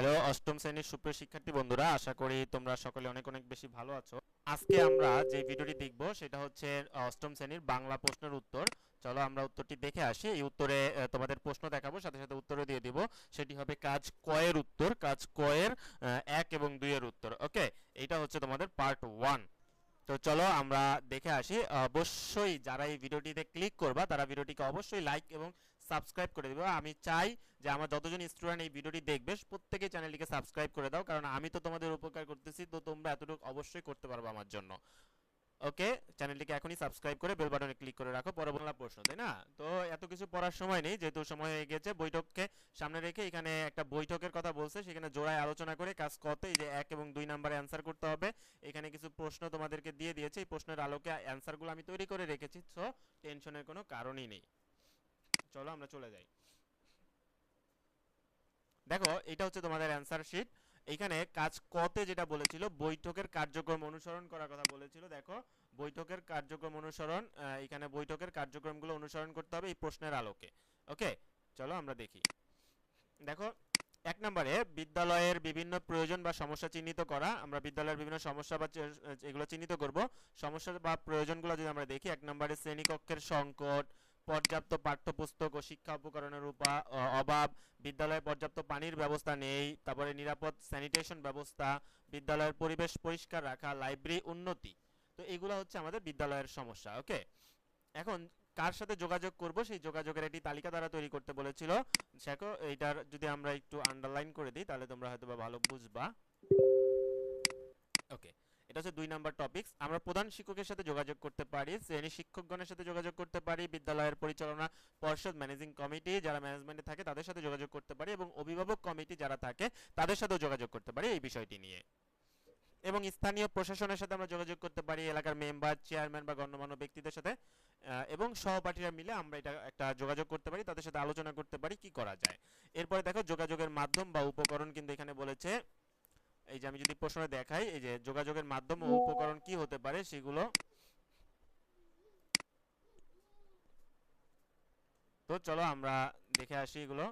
Hello, অষ্টম শ্রেণির সুপ্রিয় শিক্ষার্থী বন্ধুরা, আশা করি তোমরা সকলে অনেক অনেক বেশি ভালো আছো। আজকে আমরা যে ভিডিওটি দেখব সেটা হচ্ছে অষ্টম শ্রেণির বাংলা প্রশ্নের উত্তর। চলো আমরা উত্তরটি দেখে আসি। এই উত্তরে তোমাদের প্রশ্ন দেখাবো, সাথে সাথে উত্তরও দিয়ে দিব। সেটি হবে কাজ কয়ের উত্তর, কাজ কয়ের এক এবং দুইয়ের উত্তর, ওকে? এটা হচ্ছে তোমাদের পার্ট ওয়ান। তো চলো আমরা দেখে আসি। অবশ্যই যারা এই ভিডিওটিতে ক্লিক করবা, তারা ভিডিওটিকে অবশ্যই লাইক এবং সাবস্ক্রাইব করে দিবে। আমি চাই যে আমার যতজন স্টুডেন্ট এই ভিডিওটি দেখবে প্রত্যেকেই চ্যানেলটিকে সাবস্ক্রাইব করে দাও, কারণ আমি তো তোমাদের উপকার করতেছি, তো তোমরা এতটুকু অবশ্যই করতে পারবে আমার জন্য। ওকে চ্যানেলটিকে এখনই সাবস্ক্রাইব করে বেল বাটনে ক্লিক করে রাখো পরবর্তী প্রশ্ন, তাই না? তো এত কিছু পড়ার সময় নেই, যেহেতু সময় হয়ে গেছে, বৈঠককে সামনে রেখে এখানে একটা বৈঠকের কথা বলছে, সেখানে জোড়ায় আলোচনা করে কাজ কত যে এক এবং দুই নাম্বারে অ্যান্সার করতে হবে। এখানে কিছু প্রশ্ন তোমাদেরকে দিয়ে দিয়েছে, এই প্রশ্নের আলোকে অ্যান্সারগুলো আমি তৈরি করে রেখেছি সো টেনশনের কোনো কারণই নেই। চলো আমরা চলে যাই। দেখো, এটা হচ্ছে তোমাদের অ্যান্সার শিট এইখানে কাজ কতে যেটা বলেছিল, বৈঠকের কার্যক্রম অনুসরণ করার কথা বলেছিল। দেখো, বৈঠকের কার্যক্রম অনুসরণ এখানে বৈঠকের কার্যক্রমগুলো অনুসরণ করতে হবে এই প্রশ্নের আলোকে। ওকে চলো আমরা দেখি। দেখো, এক নম্বরে, বিদ্যালয়ের বিভিন্ন প্রয়োজন বা সমস্যা চিহ্নিত করা। আমরা বিদ্যালয়ের বিভিন্ন সমস্যা বা এগুলো চিহ্নিত করব। সমস্যা বা প্রয়োজনগুলো যদি আমরা দেখি, এক নম্বরে শ্রেণীকক্ষের সংকট পর্যাপ্ত পাঠ্যপুস্তক ও শিক্ষা উপকরণের অভাব, বিদ্যালয়ে পর্যাপ্ত পানির ব্যবস্থা নেই, তারপরে নিরাপদ স্যানিটেশন ব্যবস্থা, বিদ্যালয়ের পরিবেশ পরিষ্কার রাখা, লাইব্রেরি উন্নতি। তো এগুলো হচ্ছে আমাদের বিদ্যালয়ের সমস্যা, ওকে? এখন কার সাথে যোগাযোগ করব? সেই যোগাযোগের একটি তালিকা দ্বারা তৈরি করতে বলেছিল। দেখো, এইটার যদি আমরা একটু আন্ডারলাইন করে দিই, তাহলে তোমরা হয়তো ভালো বুঝবা। ওকে। এটা হচ্ছে দুই নাম্বার টপিকস আমরা প্রধান শিক্ষকের সাথে যোগাযোগ করতে পারি, শ্রেণি শিক্ষকগণের সাথে যোগাযোগ করতে পারি, বিদ্যালয়ের পরিচালনা পর্ষদ ম্যানেজিং কমিটি যারা ম্যানেজমেন্টে থাকে তাদের সাথে যোগাযোগ করতে পারি এবং অভিভাবক কমিটি যারা থাকে তাদের সাথেও যোগাযোগ করতে পারি এই বিষয়টি নিয়ে। এবং স্থানীয় প্রশাসনের সাথে আমরা যোগাযোগ করতে পারি, এলাকার মেম্বার চেয়ারম্যান বা গণ্যমান্য ব্যক্তিদের সাথে এবং সহপাঠীরা মিলে আমরা এটা একটা যোগাযোগ করতে পারি, তাদের সাথে আলোচনা করতে পারি কি করা যায়। এরপরে দেখো যোগাযোগের মাধ্যম বা উপকরণ কিন্তু এখানে বলেছে এই যে আমি যদি প্রশ্নে দেখাই এই যে যোগাযোগের মাধ্যম ও উপকরণ কি হতে পারে সেগুলো তো চলো আমরা দেখে আসি এগুলো।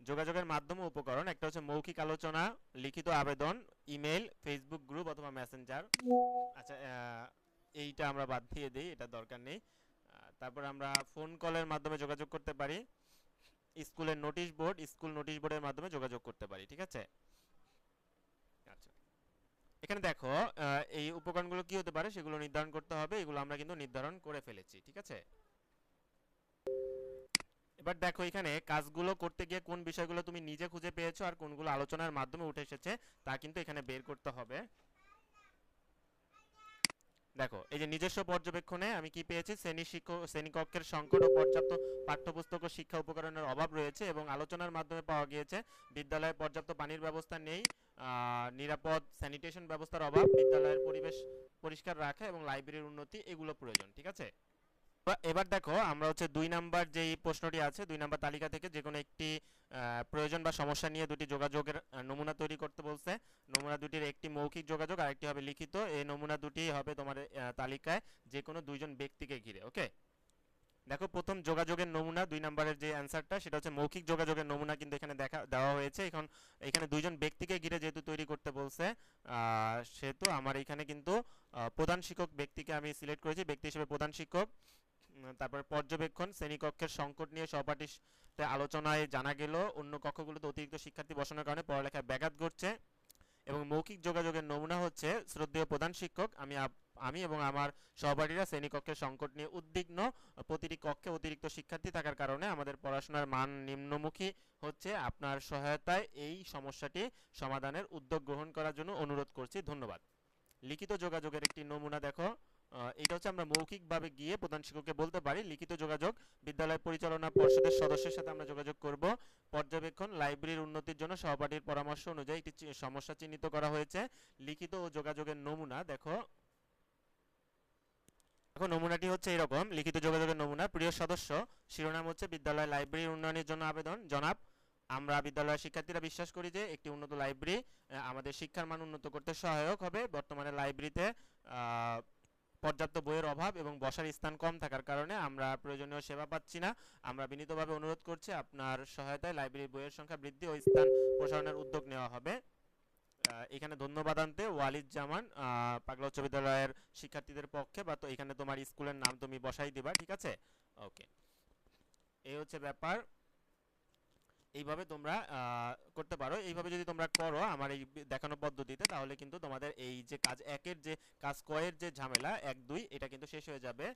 যোগাযোগের মাধ্যম উপকরণ একটা হচ্ছে মৌখিক আলোচনা লিখিত আবেদন ইমেল ফেসবুক গ্রুপ অথবা মেসেঞ্জার। আচ্ছা এইটা আমরা বাদ দিয়ে দিই এটা দরকার নেই। তারপর আমরা ফোন কলের মাধ্যমে যোগাযোগ করতে পারি। স্কুলের নোটিশ বোর্ড স্কুল নোটিশ বোর্ডের মাধ্যমে যোগাযোগ করতে পারি ঠিক আছে? এখানে দেখো এই উপকরণগুলো কি হতে পারে? সেগুলো নির্ধারণ করতে হবে, এগুলো আমরা কিন্তু নির্ধারণ করে ফেলেছি, ঠিক আছে? এবার দেখো এখানে কাজগুলো করতে গিয়ে কোন বিষয়গুলো তুমি নিজে খুঁজে পেয়েছ আর কোনগুলো আলোচনার মাধ্যমে উঠে এসেছে, তা কিন্তু এখানে বের করতে হবে। দেখো, এই যে নিজস্ব পর্যবেক্ষণে আমি কি পেয়েছি? শ্রেণি শিক্ষক শ্রেণীকক্ষের সংকট ও পর্যাপ্ত পাঠ্যপুস্তক ও শিক্ষা উপকরণের অভাব রয়েছে এবং আলোচনার মাধ্যমে পাওয়া গিয়েছে, বিদ্যালয়ে পর্যাপ্ত পানির ব্যবস্থা নেই নিরাপদ স্যানিটেশন ব্যবস্থার অভাব, বিদ্যালয়ের পরিবেশ পরিষ্কার রাখা এবং লাইব্রেরির উন্নতি, এগুলো প্রয়োজন, ঠিক আছে? এবার- দেখো, আমরা হচ্ছে দুই নাম্বার যেই প্রশ্নটি আছে, দুই নাম্বার তালিকা থেকে যে কোনো একটি প্রয়োজন বা সমস্যা নিয়ে দুটি যোগাযোগের নমুনা তৈরি করতে বলছে। নমুনা দুটির একটি মৌখিক যোগাযোগ আর একটি হবে লিখিত। এই নমুনা দুটি হবে তোমার তালিকায় যে কোনো দুইজন ব্যক্তিকে ঘিরে, ওকে? দেখো, প্রথম যোগাযোগের নমুনা, দুই নম্বরের যে অ্যান্সারটা, সেটা হচ্ছে মৌখিক যোগাযোগের নমুনা কিন্তু এখানে দেখা, দেওয়া হয়েছে। এখন এখানে দুইজন ব্যক্তিকে ঘিরে যেহেতু তৈরি করতে বলছে সেহেতু আমার এখানে কিন্তু প্রধান শিক্ষক ব্যক্তিকে আমি সিলেক্ট করেছি, ব্যক্তি হিসেবে প্রধান শিক্ষক। তারপর পর্যবেক্ষণ, শ্রেণীকক্ষের সংকট নিয়ে সহপাঠীর আলোচনায় জানা গেল, অন্য কক্ষগুলোতে অতিরিক্ত শিক্ষার্থী বসানোর কারণে পড়ালেখায় ব্যাঘাত ঘটছে এবং মৌখিক যোগাযোগের নমুনা হচ্ছে শ্রদ্ধেয় প্রধান শিক্ষক, আমি আমি এবং আমার সহপাঠীরা শ্রেণীকক্ষের সংকট নিয়ে উদ্বিগ্ন। প্রতিটি কক্ষে অতিরিক্ত শিক্ষার্থী থাকার কারণে আমাদের পড়াশোনার মান নিম্নমুখী হচ্ছে। আপনার সহায়তায় এই সমস্যাটি সমাধানের উদ্যোগ গ্রহণ করার জন্য অনুরোধ করছি। ধন্যবাদ। লিখিত যোগাযোগের একটি নমুনা দেখো। এটা হচ্ছে আমরা মৌখিকভাবে গিয়ে প্রধান শিক্ষককে বলতে পারি, লিখিত যোগাযোগ বিদ্যালয় পরিচালনা পর্ষদের সদস্যের সাথে আমরা যোগাযোগ করব। পর্যবেক্ষণ, লাইব্রেরির উন্নতির জন্য সহপাঠীর পরামর্শ অনুযায়ী একটি সমস্যা চিহ্নিত করা হয়েছে। লিখিত ও যোগাযোগের নমুনা, দেখো। দেখো, নমুনাটি হচ্ছে এরকম। লিখিত যোগাযোগের নমুনা। প্রিয় সদস্য, শিরোনাম হচ্ছে বিদ্যালয় লাইব্রেরির উন্নয়নের জন্য আবেদন। জনাব, আমরা বিদ্যালয়ের শিক্ষার্থীরা বিশ্বাস করি যে একটি উন্নত লাইব্রেরি আমাদের শিক্ষার মান উন্নত করতে সহায়ক হবে। বর্তমানে লাইব্রেরিতে পর্যাপ্ত বইয়ের অভাব এবং বসার স্থান কম থাকার কারণে আমরা প্রয়োজনীয় সেবা পাচ্ছি না। আমরা বিনীতভাবে অনুরোধ করছি আপনার সহায়তায় লাইব্রেরির বইয়ের সংখ্যা বৃদ্ধি ও স্থান প্রসারণের উদ্যোগ নেওয়া হবে। এখানে ধন্যবাদ আনতে ওয়ালিদ জামান পাগলা উচ্চ বিদ্যালয়ের শিক্ষার্থীদের পক্ষে, বা তো এখানে তোমার স্কুলের নাম তুমি বসাই দিবা, ঠিক আছে? ওকে এই হচ্ছে ব্যাপার। এইভাবে তোমরা করতে পারো। এইভাবে যদি তোমরা করো আমার এই দেখানো পদ্ধতিতে, তাহলে কিন্তু তোমাদের এই যে কাজ, একের যে কাজ, কয়ের যে ঝামেলা, এক দুই, এটা কিন্তু শেষ হয়ে যাবে।